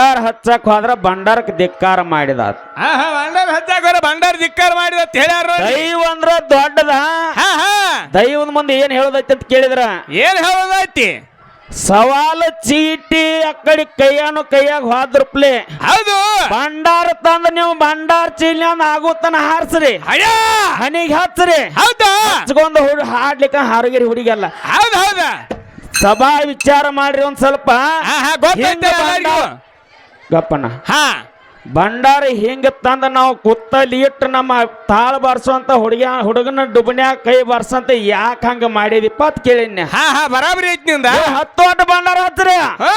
ಭಂಡಾರ ಹಚ್ಚಕ್ ಹೋದ್ರ ಭಂಡಾರಕ್ಕೆ ಧಿಕ್ಕಾರ ಮಾಡಿದ ಭಂಡಾರ ಹಚ್ಚಾಕೋರ ಭಂಡಾರ ಧಿಕ್ಕಾರ ಮಾಡಿದ ಅಂತ ಹೇಳ್ಯಾರ. ದೈವ ಅಂದ್ರ ದೊಡ್ಡದ. ದೈವದ ಮುಂದೆ ಏನ್ ಹೇಳೋದೈತಿ ಅಂತ ಕೇಳಿದ್ರ? ಏನ್ ಹೇಳೋದೈತಿ? ಸವಾಲು ಚೀಟಿ ಅಕ್ಕಡಿ ಕೈಯಾನು ಕೈಯಾಗ ಹೋದ್ರಪ್ಲೆ. ಹೌದು. ಭಂಡಾರ ತಂದ ನೀವು ಭಂಡಾರ ಚೀಲ ಆಗುತ್ತನ ಹಾರ್ಸ್ರಿ. ಅಯ್ಯ. ಹನಿಗೆ ಹಚ್ಚ್ರಿ ಹೌದಾ? ಹುಡು ಹಾಡ್ಲಿಕ್ಕೆ ಹಾರಗಿರಿ ಹಾರುಗಿರಿ ಹುಡುಗಿಯಲ್ಲ. ಹೌದು ಹೌದಾ. ಸಭಾ ವಿಚಾರ ಮಾಡ್ರಿ ಒಂದ್ ಸ್ವಲ್ಪ. ಗಪ್ಪನ ಹಾ. ಭಂಡಾರ ಹಿಂಗ ತಂದ ನಾವು ಕುತ್ತ ಇಟ್ಟು ನಮ್ಮ ತಾಳ ಅಂತ ಹುಡುಗ ಹುಡುಗನ ಡುಬನ್ಯಾಗ ಕೈ ಬರ್ಸಂತ ಯಾಕೆ ಹಂಗ ಮಾಡಿದಿಪ್ಪ ಅಂತ ಕೇಳಿನಿ ಹಾ ಹಾ ಬರಾಬರಿ ಐತಿ ನಿಂದ. ಹತ್ತು ಒಟ್ಟು ಭಂಡಾರ ಹಚ್ಚ್ರಿ. ಹಾ.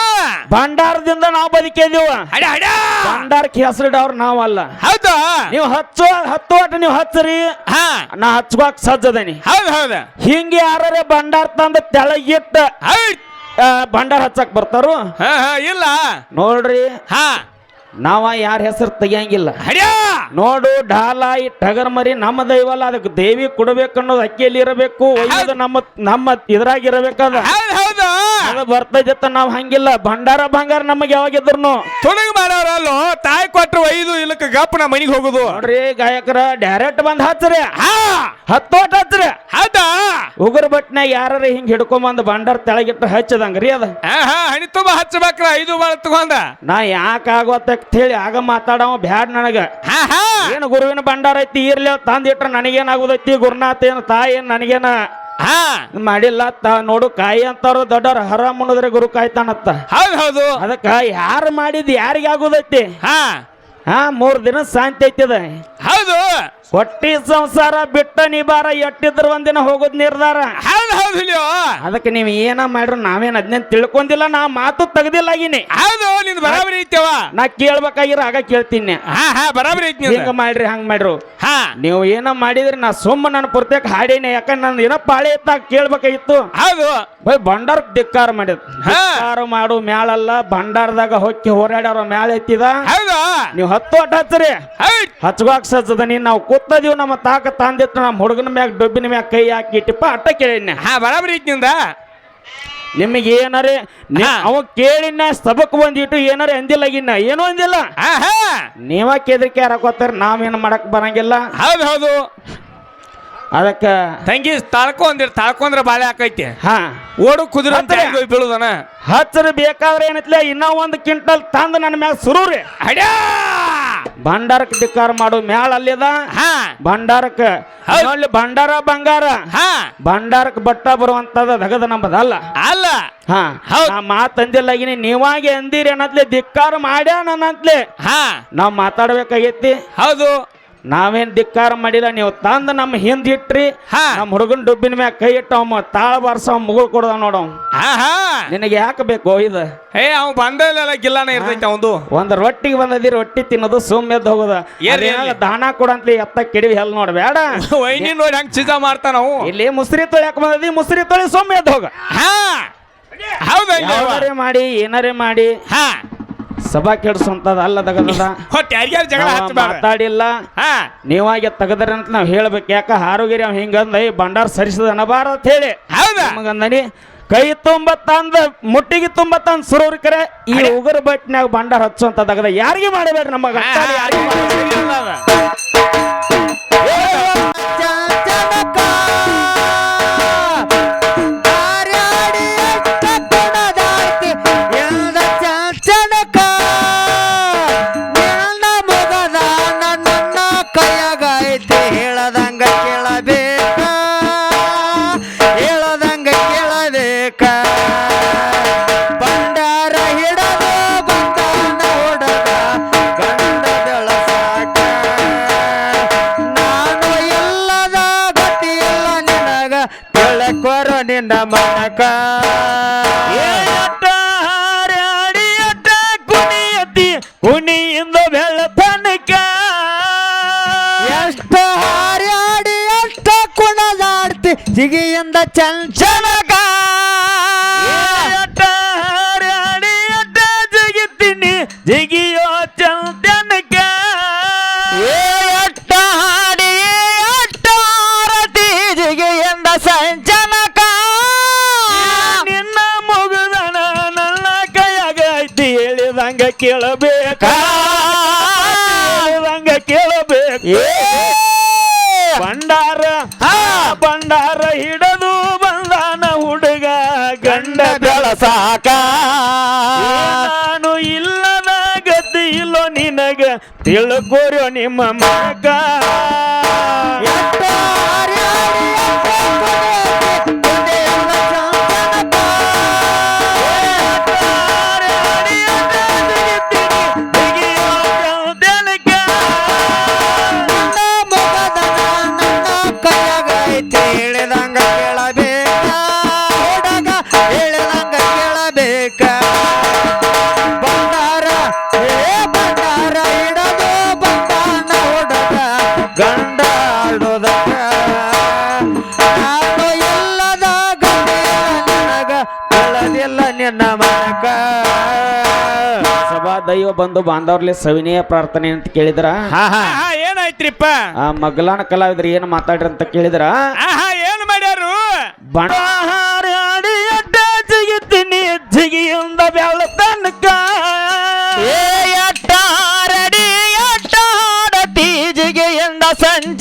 ಭಂಡಾರದಿಂದ ನಾವು ಬದುಕಿದೀವ. ಭಂಡಾರಕ್ಕೆ ಹೆಸರಿಡವ್ರು ನಾವಲ್ಲ ಹೌದು. ನೀವು ಹಚ್ಚುವ ಹತ್ತು ಒಟ್ಟು ನೀವು ಹಚ್ಚರಿ. ಹಾ. ನಾ ಹಚ್ಕೋಕ್ ಸಜ್ಜದನಿ ಹೌದು ಹೌದು. ಹಿಂಗೆ ಯಾರೇ ಭಂಡಾರ ತಂದ ತೆಳಗಿಟ್ಟ ಭಂಡಾರ ಹಚ್ಚಕ್ ಬರ್ತಾರು? ಹಾ ಹಾ ಇಲ್ಲ. ನೋಡ್ರಿ. ಹಾ. ನಾವ ಯಾರ ಹೆಸರು ತೆಗಿಯಂಗಿಲ್ಲ. ನೋಡು ಢಾಲ ಈ ಟಗರ್ ಮರಿ ನಮ್ಮ ದೈವಲ್ಲ ಅದಕ್ಕೆ ದೇವಿ ಕೊಡಬೇಕು ಅನ್ನೋದು ಅಕ್ಕಿಯಲ್ಲಿ ಇರಬೇಕು ಒಯ್ಯೋದು ನಮ್ಮ ನಮ್ಮ ಇದ್ರಾಗ ಬರ್ತ ಅದು ಬರ್ತೈತೆ ನಾವ್ ಹಂಗಿಲ್ಲ. ಭಂಡಾರ ಬಂಗಾರ ನಮಗೆ ಯಾವಾಗಿದ್ರು ತುಣಗ್ ಮಾಡೋರಲ್ಲೋ ತಾಯಿ ಕೊಟ್ರು ಒಯ್ದು ಇಲ್ಲಕ್ಕೆ ಗಪ್ ನಮ್ಮ ಮನಿಗೆ ಹೋಗುದು. ನೋಡ್ರಿ ಗಾಯಕರ ಡೈರೆಕ್ಟ್ ಬಂದ್ ಹಚ್ಚ್ರಿ. ಹಾ! ಹತ್ತೋಟ ಹಚ್ಚ್ರಿ. ಹೌದಾ? ಉಗುರ್ ಬಟ್ನ್ಯಾಗ ಯಾರ ಹಿಂಗ್ ಹಿಡ್ಕೊಂಬಂದ್ ಭಂಡಾರ ತೆಳಗಿಟ್ಟು ಹಚ್ಚದಂಗ್ರಿ ಅದ. ಹಣಿ ತುಂಬ ಹಚ್ಚಬೇಕ್ರ ಐದು ಬಾಳ ತಗೊಂಡ. ನಾ ಯಾಕೆ ಆಗೋತ್ತ ಹೇಳಿ ಆಗ ಮಾತಾಡವ ಬ್ಯಾಡ್ ನನಗ. ಹಾ ಹಾ. ಏನು ಗುರುವಿನ ಭಂಡಾರ ಐತಿ ಇರ್ಲಿ ತಂದಿಟ್ರ ನನಗೇನಾಗುದೈತಿ ಗುರುನಾಥ ಏನು ತಾಯಿ ಏನ್ ನನಗೇನ? ಹಾ. ಮಾಡಿಲ್ಲ ತ ನೋಡು ಕಾಯಿ ಅಂತಾರ ದೊಡ್ಡವ್ರ ಹರ ಮುಣಿದ್ರೆ ಗುರು ಕಾಯ್ತಾನತ್ತ. ಹೌದು ಹೌದು. ಅದಕ್ಕ ಯಾರು ಮಾಡಿದ್ ಯಾರಿಗೆ ಆಗುದೈತಿ? ಹಾ. ಹಾ ಮೂರ್ ದಿನ ಶಾಂತಿ ಐತಿದ ಹೌದು. ಹೊಟ್ಟಿ ಸಂಸಾರ ಬಿಟ್ಟ ನಿಬಾರ ಎಟ್ಟಿದ್ರ ಒಂದಿನ ಹೋಗೋದ್ ನಿರ್ಧಾರ. ಹೌದು ಹೌದು ಇಲ್ಲಿಯೋ ಅದಕ್ಕೆ ನೀವು ಏನ ಮಾಡ್ರು ನಾವೇನ್ ಅದ್ನೇನ್ ತಿಳ್ಕೊಂಡಿಲ್ಲ ನಾ ಮಾತು ತೆಗ್ದಿಲ್ಲ ಹೌದು ಬರಾಬರಿ ಐತೆವ ನಾ ಕೇಳ್ಬೇಕಾಗಿರೋ ಆಗ ಕೇಳ್ತೀನಿ. ಹಾ ಹಾ ಬರಾಬರಿ ಐತಿ ಹಿಂಗ ಮಾಡ್ರಿ ಹಂಗ ಮಾಡ್ರು. ಹಾ. ನೀವು ಏನ ಮಾಡಿದ್ರಿ ನಾ ಸುಮ್ಮ ನನ್ನ ಪುರ್ತಕ ಹಾಡೇನೆ ಯಾಕಂದ್ರೆ ನನ್ನ ಏನೋ ಪಾಳೆ ಇತ್ತ ಕೇಳ್ಬೇಕಾಗಿತ್ತು. ಹೌದು. ಬೈ ಭಂಡಾರ ಧಿಕ್ಕಾರ ಮಾಡಿದ್. ಧಿಕ್ಕಾರ ಮಾಡು ಮ್ಯಾಳಲ್ಲ ಭಂಡಾರದಾಗ ಹೊಕ್ಕಿ ಹೋರಾಡ್ಯಾರ ಮ್ಯಾಳ ಎತ್ತಿದ. ಹೌದು. ನೀವು ಹತ್ತು ಒಟ್ಟು ಹಚ್ಚ್ರಿ. ಹೌದ್. ಸಜ್ಜದ ನೀನ್ ನಾವು ಕೂತದೀವಿ ನಮ್ಮ ತಾಕ ತಂದಿತ್ತು ನಮ್ಮ ಹುಡುಗನ ಮ್ಯಾಗ ಡೊಬ್ಬಿನ ಮ್ಯಾಗ ಕೈ ಹಾಕಿ ಇಟ್ಟಿಪ್ಪ ಅಟ್ಟ ಕೇಳಿನ. ಹಾ ಬರಾಬರಿ ಐತಿ ನಿಂದ. ನಿಮಗೆ ಏನಾರೇ. ಅವ ಕೇಳಿನ ಸಬಕ್ ಬಂದಿಟ್ಟು ಏನಾರೇ ಅಂದಿಲ್ಲಗಿನ್ನ ಏನೂ ಅಂದಿಲ್ಲ. ನೀವ ಕೇದ್ರಿಕೆ ಯಾರಕೋತಾರ ನಾವೇನು ಮಾಡಕ್ ಬರಂಗಿಲ್ಲ. ಹೌದು ಹೌದು. ಅದಕ್ಕ ತಂಗಿ ತಾಳ್ಕೊ ಅಂದಿರ್ ತಾಳ್ಕೊಂಡ್ರೆ ಬಾಳೆ ಹಾಕೈತಿ. ಹಾ. ಓಡು ಕುದುರೆ ಅಂತ ಬೀಳುದನ. ಹಚ್ಚರು ಬೇಕಾದ್ರೆ ಏನತ್ಲೇ ಇನ್ನೂ ಒಂದು ಕ್ವಿಂಟಲ್ ತಂದು ನನ್ನ ಮ್ಯಾಗ ಸುರೂರಿ. ಹಡ್ಯಾ ಭಂಡಾರಕ್ಕೆ ಧಿಕ್ಕಾರ ಮಾಡು ಮ್ಯಾಳ ಅಲ್ಲಿದ? ಹಾ. ಹೌದ್. ನೋಡ್ಲಿ ಭಂಡಾರ ಬಂಗಾರ. ಹಾ. ಭಂಡಾರಕ್ಕೆ ಬಟ್ಟ ಬರುವಂತದ ದಗದ ನಂಬದಲ್ಲ ಅಲ್ಲ. ಹಾ. ಹೌದು. ಮಾತಂದಿಲ್ಲಾಗಿನಿ ನೀವಾಗೆ ಅಂದಿರಿ ಅನ್ನತ್ಲೆ ಧಿಕ್ಕಾರ ಮಾಡ್ಯಾನ ಅನ್ನತ್ಲೆ ಹಾ. ನಾವ್ ಮಾತಾಡ್ಬೇಕಾಗೈತಿ? ಹೌದು. ನಾವೇನ್ ಧಿಕ್ಕಾರ ಮಾಡಿಲ್ಲ ನೀವು ತಂದು ನಮ್ಮ ಹಿಂದ್ ಇಟ್ರಿ ಹಾ. ನಮ್ಮ ಹುಡುಗನ ಡುಬ್ಬಿನ ಮ್ಯಾಗ ಕೈ ಇಟ್ಟ ಅವ ತಾಳ ಬಾರ್ಸ ಮುಗುಳ್ ಕೊಡದ ನೋಡವ್ ನಿನಗೆ ಯಾಕೆ ಬೇಕು ಇದು? ಏ ಅವ್ ಬಂದಲ್ಲ ಗಿಲ್ಲಾನ ಇರ್ತೈತೆ ಅವಂದು. ಒಂದ್ ರೊಟ್ಟಿಗೆ ಬಂದದಿ ರೊಟ್ಟಿ ತಿನ್ನೋದು ಸುಮ್ಮನೆ ಎದ್ದು ಹೋಗೋದ. ದಾನ ಕೊಡಂತ್ಲಿ ಎತ್ತ ಕೆಡವಿ ಹೆಲ್ ನೋಡ ಬೇಡ. ವೈನಿ ನೋಡಿ ಹಂಗ ಚಿಜ ಮಾಡ್ತಾನ ಇಲ್ಲಿ ಮುಸ್ರಿ ತೊಳ್ಯಾಕ ಬಂದದಿ? ಮುಸ್ರಿ ತೊಳಿ ಸುಮ್ಮನೆ ಎದ್ದು ಹೋಗ. ಹಾ. ಹೌದಾ ಮಾಡಿ ಏನಾರೇ ಮಾಡಿ. ಹಾ. ಸಭಾ ಕೆಡ್ಸೋಂತದ ಅಲ್ಲ ತಗದದ. ಹೊಟ್ಟೆ ಯಾರ್ಯಾರು ಜಗಳ ನಾವ್ ಮಾತಾಡಿಲ್ಲ. ಹಾ. ನೀವಾಗೆ ತೆಗದ್ರಿ ಅಂತ ನಾವ್ ಹೇಳ್ಬೇಕು. ಯಾಕ ಹಾರೋಗಿರಿ ಅವ್ ಹಿಂಗಂದ ಈ ಭಂಡಾರ ಸರಿಸದ ಅನಬಾರ ಅಂತ ಹೇಳಿ. ಹೌದಾ? ನಮಗಂದನಿ ಕೈ ತುಂಬ ತಂದ ಮುಟ್ಟಿಗೆ ತುಂಬ ತಂದ ಸುರವ್ರ ಕರೆ ಈ ಉಗುರು ಬಟ್ನ್ಯಾಗ ಭಂಡಾರ ಹಚ್ಚುವಂತ ತಗದ. ಯಾರಿಗೆ ಮಾಡಬೇಡ್ರಿ ನಮಗ. ಯಾರಿಗೆ ಜಿಗಿಯೋ ಚಂದನಕ ಏ ಒಟ್ಟಾ ಹಾಡಿ ಎಷ್ಟ ಆರತಿ ಜಿಗಿಯಿಂದ ಸಂಚನಕ. ನಿನ್ನ ಮುಗುದನ ನನ್ನ ಕೈಯಾಗ ಐತಿ ಹೇಳಿದಂಗ ಕೇಳಬೇಕ. ಹೇಳ್ದಂಗ ಕೇಳಬೇಕು. ನಿನಗ ತಿಳ್ಕೋರ್ಯೋ ನಿಮ್ಮ ಮಗ. ಬಂದು ಬಾಂಧವ್ರಲ್ಲಿ ಸವಿನಯ ಪ್ರಾರ್ಥನೆ ಅಂತ ಕೇಳಿದ್ರ? ಹಾ ಏನಾಯ್ತ್ರಿಪ್ಪ? ಆ ಮಗ್ಲಾನ ಕಲಾವಿದ್ರು ಏನು ಮಾತಾಡ್ರಿ ಅಂತ ಕೇಳಿದ್ರ? ಆಹಾ ಏನ್ ಮಾಡ್ಯಾರು? ಜಿಗಿ ಅಡ್ಡ ಜಿಗಿತೀನಿ ಜಿಗಿಯಿಂದ ಬೆಳ ತನಕ. ಏ ಅಟ್ಟಾರಡಿ ಅಟ್ಟಾಡತಿ ಜಿಗೆಯಿಂದ ಸಂಜನಕ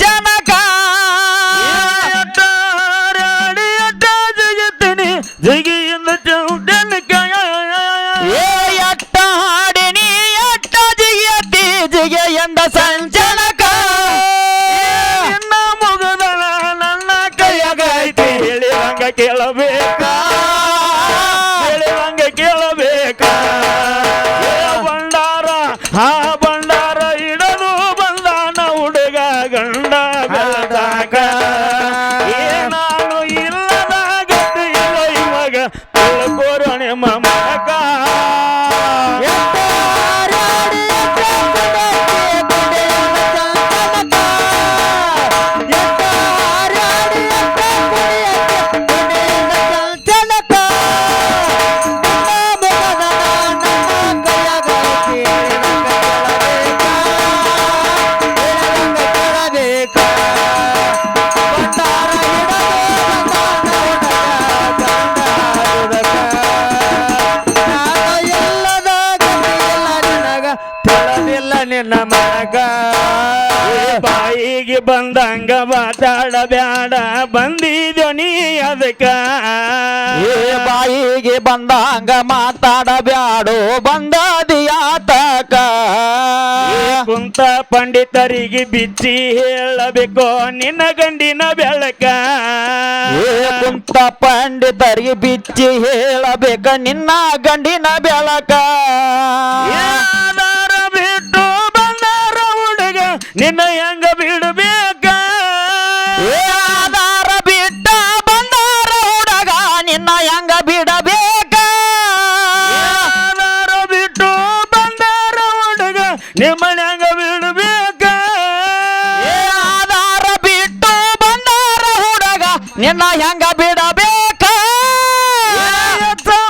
ಏ ಬಾಯಿಗೆ ಬಂದಂಗ ಮಾತಾಡಬ್ಯಾಡೋ ಬಂದದಿಯಾತಕ ಕುಂತ ಪಂಡಿತರಿಗೆ ಬಿಚ್ಚಿ ಹೇಳಬೇಕು ನಿನ್ನ ಗಂಡಿನ ಬೆಳಕ. ಏ ಕುಂತ ಪಂಡಿತರಿಗೆ ಬಿಚ್ಚಿ ಹೇಳಬೇಕ ನಿನ್ನ ಗಂಡಿನ ಬೆಳಕ. ಬಿಟ್ಟು ಬಂದಾರ ಹುಡುಗ ನಿನ್ನ ಹೆಂಗ ಬಿಡಬೇಕ ನಿನ್ನ ಹೆಂಗ ಬಿಡಬೇಕ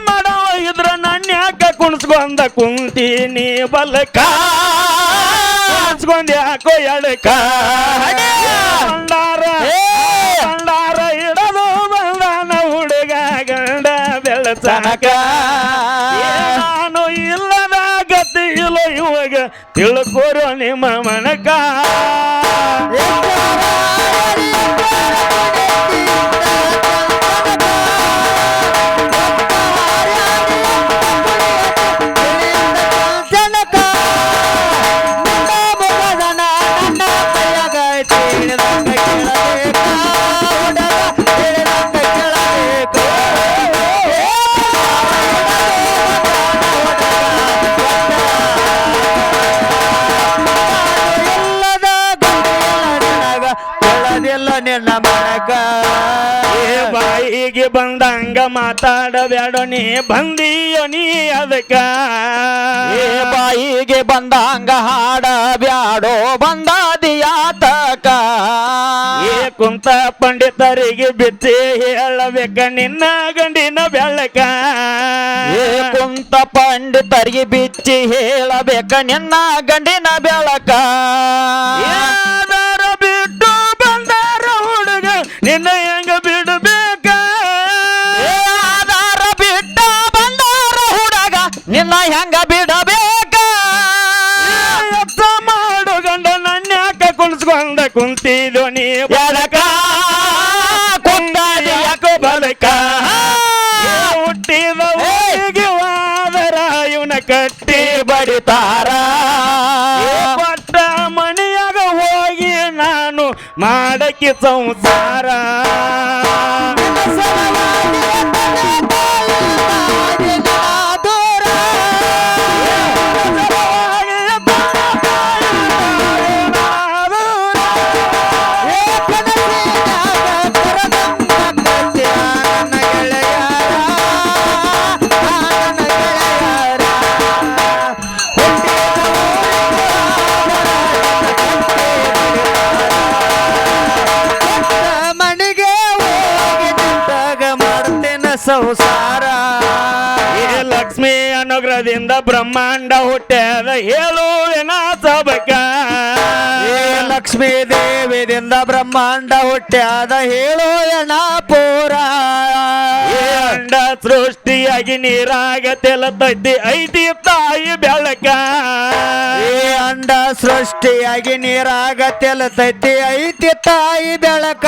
ಮಾಡವ ಇದ್ರ ನನ್ನ ಯಾಕ ಕುಣಿಸ್ಕೊಂಡ ಕುಂತೀನಿ ಬಲಕ? ಕುಣಿಸ್ಕೊಂಡ್ ಯಾಕೋ ಎಡಕ ಭಂಡಾರ ಭಂಡಾರ ಇಡದು ಬಂದಾನ ಹುಡುಗ ಗಂಡ ಬೆಳತನಕ. ಏ! ನಾನು ಇಲ್ಲದ ಗತಿ ಇಲ್ಲ ಇವಾಗ ತಿಳ್ಕೋರೋ ನಿಮ್ಮ ಮನಕ. ಬಾಯಿಗೆ ಬಂದಂಗ ಮಾತಾಡಬೇಡ ನೀ ಬಂದೀಯೋ ನೀ ಅದಕ್ಕ? ಏ ಬಾಯಿಗೆ ಬಂದಂಗ ಹಾಡ ಬ್ಯಾಡೋ ಬಂದಾದಿಯಾತಕ ಏ ಕುಂತ ಪಂಡಿತರಿಗೆ ಬಿಚ್ಚಿ ಹೇಳಬೇಕ ನಿನ್ನ ಗಂಡಿನ ಬೆಳಕ? ಏ ಕುಂತ ಪಂಡಿತರಿಗೆ ಬಿಚ್ಚಿ ಹೇಳಬೇಕ ನಿನ್ನ ಗಂಡಿನ ಬೆಳಕ? ಕುಂತಿದ್ದು ನೀ ಎದಕ ಕುಂದಾದಿ ಯಾಕೋ ಹುಟ್ಟಿದ ವಾದರ ಇವನ ಕಟ್ಟಿ ಬಡಿತಾರ. ಪಟ್ಟ ಮನೆಯಾಗ ಹೋಗಿ ನಾನು ಮಾಡಕ್ಕೆ ಸಂಸಾರ. ಅನುಗ್ರಹದಿಂದ ಬ್ರಹ್ಮಾಂಡ ಹುಟ್ಟ್ಯಾದ ಹೇಳು ಸಬಕ ಏ ಲಕ್ಷ್ಮೀ ದೇವಿದಿಂದ ಬ್ರಹ್ಮಾಂಡ ಹುಟ್ಟ್ಯಾದ ಹೇಳು ಎಣ ಪೂರ. ಅಂಡ ಸೃಷ್ಟಿಯಾಗಿ ನೀರಾಗ ತೆಲತೈತಿ ಐತಿ ತಾಯಿ ಬೆಳಕ. ಏ ಅಂಡ ಸೃಷ್ಟಿಯಾಗಿ ನೀರಾಗ ತೆಲತೈತಿ ಐತಿ ತಾಯಿ ಬೆಳಕ.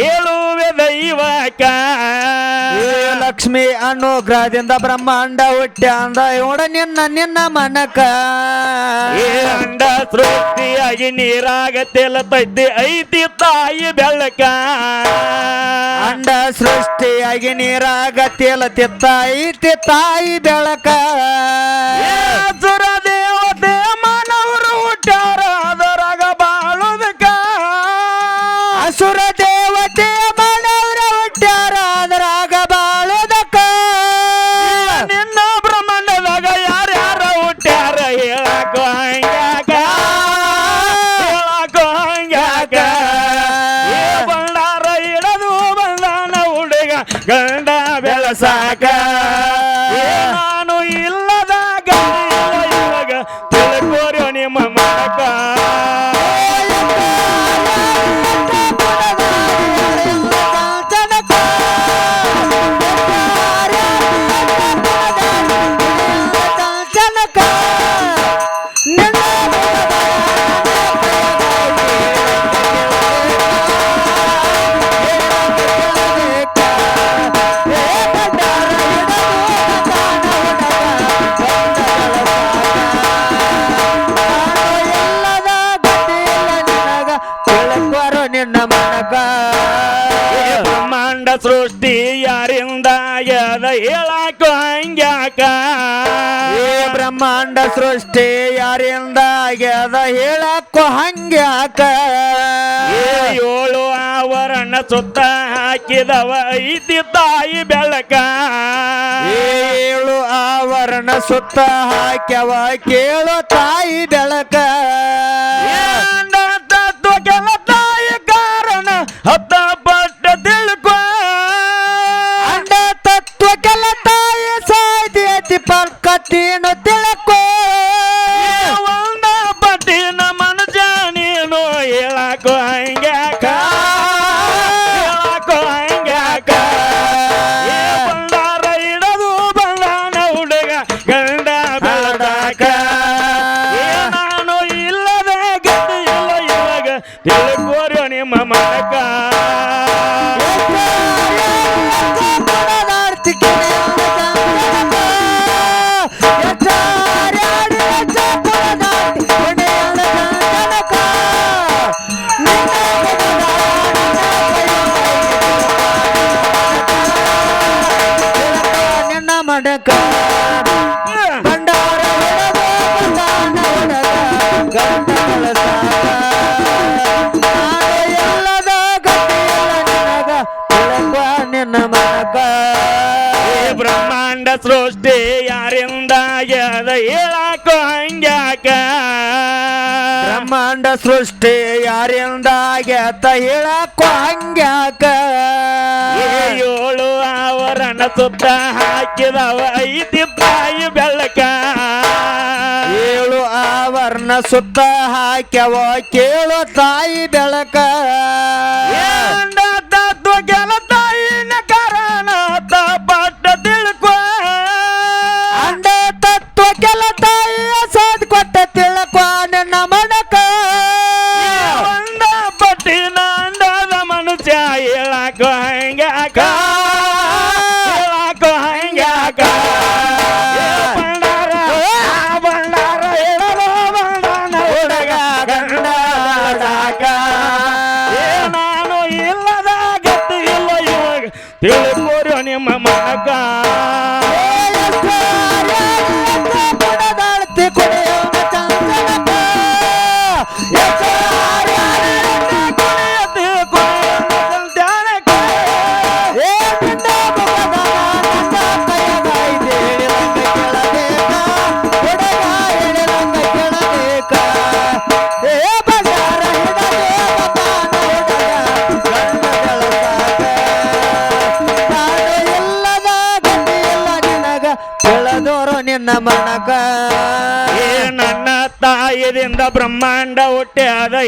ಹೇಳುವೆ ದೈವಕ ಲಕ್ಷ್ಮಿ ಅನುಗ್ರಹದಿಂದ ಬ್ರಹ್ಮಾಂಡ ಹುಟ್ಟ್ಯಾಂದ ಇವಡ ನಿನ್ನ ನಿನ್ನ ಮನಕ. ಏ ಅಂಡ ಸೃಷ್ಟಿಯಾಗಿ ನೀರಾಗ ತೆಲತೈತಿ ಐತಿ ತಾಯಿ ಬೆಳಕ. ಅಂಡ ಸೃಷ್ಟಿಯಾಗಿ ನೀರಾಗ ತೇಲತಿತ್ತ ಐತಿ ತಾಯಿ ಬೆಳಕ. ಏನಾನು ನಾನು ಇಲ್ಲದ ಹಂಗ್ಯಾಕ ಏ ಬ್ರಹ್ಮಾಂಡ ಸೃಷ್ಟಿ ಯಾರಿಂದ ಆಗ್ಯದ ಹೇಳಕ್ಕೋ ಹಂಗ್ಯಾಕ ಏಳು ಆವರಣ ಸುತ್ತ ಹಾಕಿದವ ಐತಿ ತಾಯಿ ಬೆಳಕ ಏಳು ಆವರಣ ಸುತ್ತ ಹಾಕ್ಯವ ಕೇಳು ತಾಯಿ ಬೆಳಕ. ತತ್ವ ಕೆಲ ತಾಯಿ ಕಾರಣ ಹತ್ತ ಪರ್ಕತೀನು ತಿಳ್ಕೋ. ಒಂದ ಪಟ್ಟಿನ ಮನುಜ ನೀನು ಹೇಳಕೋ. ಹಂಗ್ಯಾಕ ಬ್ರಹ್ಮಾಂಡ ಸೃಷ್ಟಿ ಯಾರಿಂದ ಆಗ್ಯಾತ ಹೇಳಕ್ಕ ಹಂಗ್ಯಾಕ? ಏಳು ಆವರಣ ಸುತ್ತ ಹಾಕಿದವ ಐತಿ ತಾಯಿ ಬೆಳಕ. ಏಳು ಆವರಣ ಸುತ್ತ ಹಾಕ್ಯವ ಕೇಳು ತಾಯಿ ಬೆಳಕ. ಹೇಳಾಕೋ ಹಂಗ್ಯಾಕ ಹೇಳಾಕೋ ಹಂಗ್ಯಾಕ ಏ ಬಂಡಾರ, ಆ ಬಂಡಾರ ಹೇಳರೋ ಬಂಡಾನ ಹುಡುಗ ಗಂಡಾಡಾಕ. ಏ ನಾನು ಇಲ್ಲದ ಗತಿ ಇಲ್ಲ ಇವಾಗ ತಿಳ್ಕೋರಿ ನಿಮ್ಮ ಮನಕ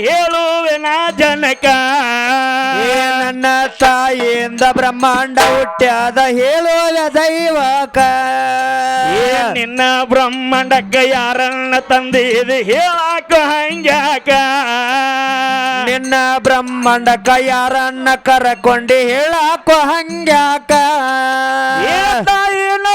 ಹೇಳುವೆನ ಜನಕ? ಏ ನನ್ನ ತಾಯಿಯಿಂದ ಬ್ರಹ್ಮಾಂಡ ಹುಟ್ಟ್ಯಾದ ಹೇಳುವ ದೈವಕ? ನಿನ್ನ ಬ್ರಹ್ಮಾಂಡಕ್ಕ ಯಾರನ್ನ ತಂದಿದೆ ಹೇಳಾಕ ಹಂಗ್ಯಾಕ? ನಿನ್ನ ಬ್ರಹ್ಮಾಂಡಕ್ಕ ಯಾರನ್ನ ಕರಕೊಂಡಿ ಹೇಳಾಕ ಹಂಗ್ಯಾಕ? ತಾಯಿನ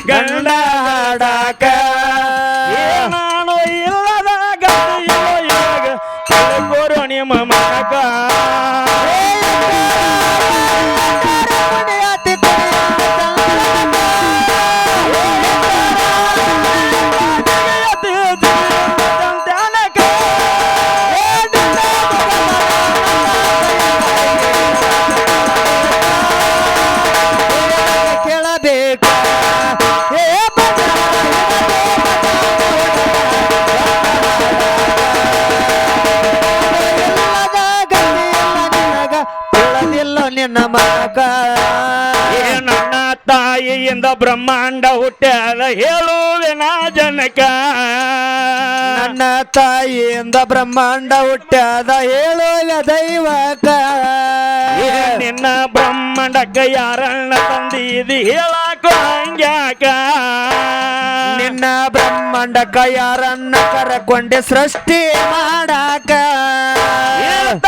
ಹುಡುಗ ಬ್ರಹ್ಮಾಂಡ ಹುಟ್ಟ್ಯಾದ ಹೇಳುವೆನ ಜನಕ. ನನ್ನ ತಾಯಿಯಿಂದ ಬ್ರಹ್ಮಾಂಡ ಹುಟ್ಟ್ಯಾದ ಹೇಳುವ ದೈವಕ. ನಿನ್ನ ಬ್ರಹ್ಮಾಂಡಕ್ಕ ಯಾರಣ್ಣ ತಂದಿದಿ ಹೇಳಾಕೋ ಹಂಗ್ಯಾಕ. ನಿನ್ನ ಬ್ರಹ್ಮಾಂಡಕ್ಕ ಯಾರನ್ನ ಕರಕೊಂಡೆ ಸೃಷ್ಟಿ ಮಾಡಾಕ. ಏ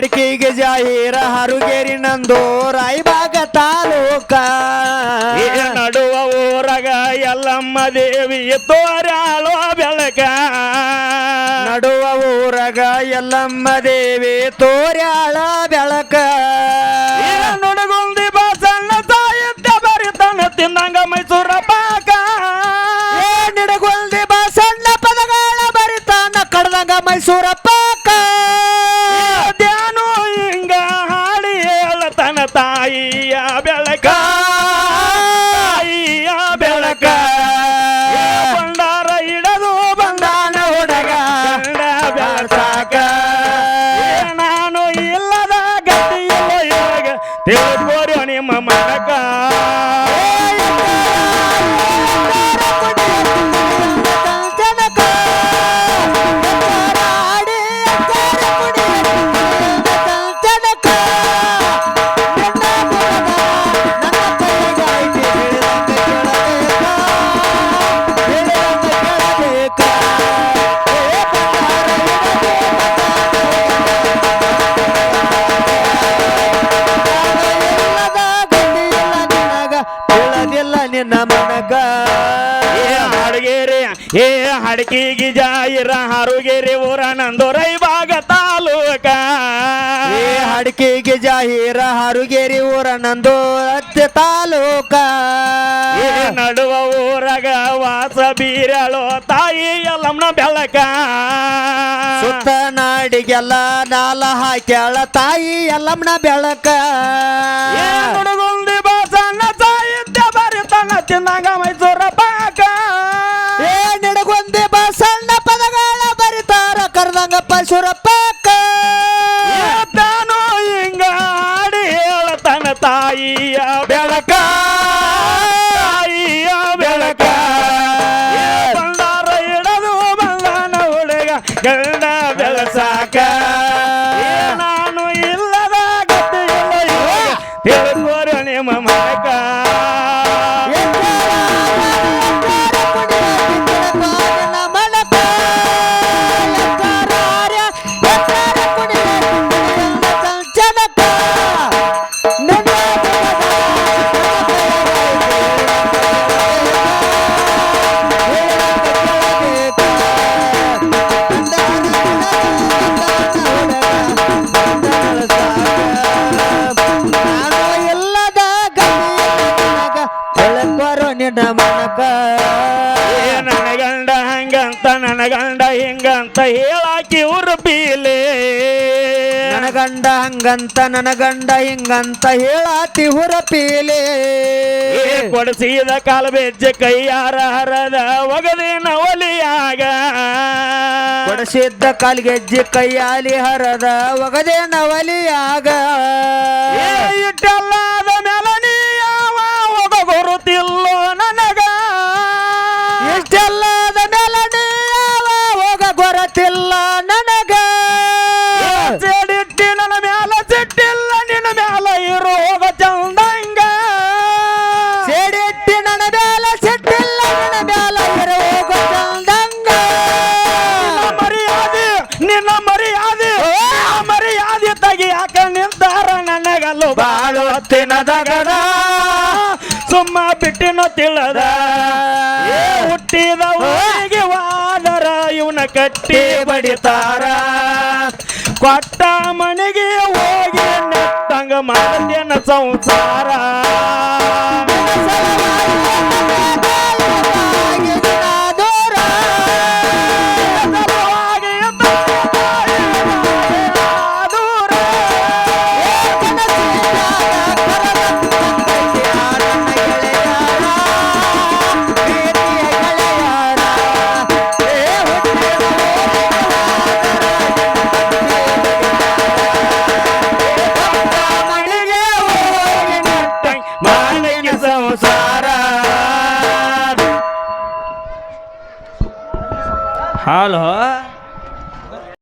ಮಡಿಕೆಗೆ ಜಾಹೀರ ಹರುಗೇರಿ ನಂದು ರಾಯಬಾಗ ತಾಲೂಕ ನಡುವ ಊರಗ ಎಲ್ಲಮ್ಮ ದೇವಿ ತೋರಾಳೋ ಬೆಳಕ. ನಡುವ ಊರಗ ಎಲ್ಲಮ್ಮ ದೇವಿ ತೋರ್ಯಾಳ ಬೆಳಕ. ನುಣಗುಂದಿ ಬಸಣ್ಣ ಸಾಹಿತ್ಯ ಬರಿತನ ತಿನ್ನಂಗ ಮೈಸೂರ ಪಾಕ. ನಿಡಗುಂದಿ ಬಸಣ್ಣ ಪದಗಳ ಬರಿತಾನ ಕಡದಂಗ ಮೈಸೂರ ಪಾಕ. ತಾಯಿಯ ಬೆಳಕ ತಾಯಿಯ ಬೆಳಕ ಬಂಡಾರ ಬಂದಾನ ಹುಡುಗ ಬೆಳಸಾಕ ನಾನು ಇಲ್ಲದ ಗತಿ ಇಲ್ಲ ಇವಾಗ ನಿಮ್ಮ ಮನಕ. ಹಡಕಿಗೆ ಜಾಹೀರ ಹಾರುಗೇರಿ ಊರ ನಂದು ಅತ್ತೆ ತಾಲೂಕ ನಡುವ ಊರಗ ವಾಸ ಬೀರಳೋ ತಾಯಿ ಎಲ್ಲಮ್ಮನ ಬೆಳಕ. ಸುತ್ತ ನಾಡಿಗೆಲ್ಲ ನಾಲ ಹಾಕ್ಯಾಳ ತಾಯಿ ಎಲ್ಲಮ್ಮನ ಬೆಳಕ. ಏ ನುಡುಗುಂದಿ ಬಸಣ್ಣ ಸಾಹಿತ್ಯ ಬರಿತನ ತಿನ್ನಂಗ ಮೈಸೂರ ಪಾಕ. ಏ ನಿಡಗೊಂದಿ ಬಸಣ್ಣ ಪದಗಳ ಬರಿತಾರ ಕರ್ದಂಗಪ್ಪ ಸುರಪ್ಪಕ್ಕ ಹೇಳತನ ತಾಯಿಯ ಬೆಳಕ ಹಂಗಂತ ನನ್ನ ಗಂಡ ಹಿಂಗಂತ ಹೇಳಾತಿ ಹುರಪೀಲೆ. ಪೀಲೆ ಕೊಡಸಿದ ಕಾಲ ಬೆಜ್ಜ ಕೈಯಾರ ಹರದ ಒಗದಿನ ನವಲಿಯಾಗ ಕೊಡಸಿದ್ದ ಕಾಲ್ಗೆಜ್ಜಿ ಕೈಯಾಲಿ ಹರದ ಒಗದೆ ನವಲಿಯಾಗ ಏ ತಿನ್ನದಗದ ಸುಮ್ಮ ಬಿಟ್ಟಿನ ತಿಳದ. ಹುಟ್ಟಿದ ಊರಿಗೆ ವಾದರ, ಇವನ ಕಟ್ಟಿ ಬಡಿತಾರ. ಕೊಟ್ಟ ಮನೆಗೆ ಹೋಗಿ ನೆತ್ತಂಗ ಮಾಡ್ತೇನ ಸಂಸಾರ. ಹಲೋ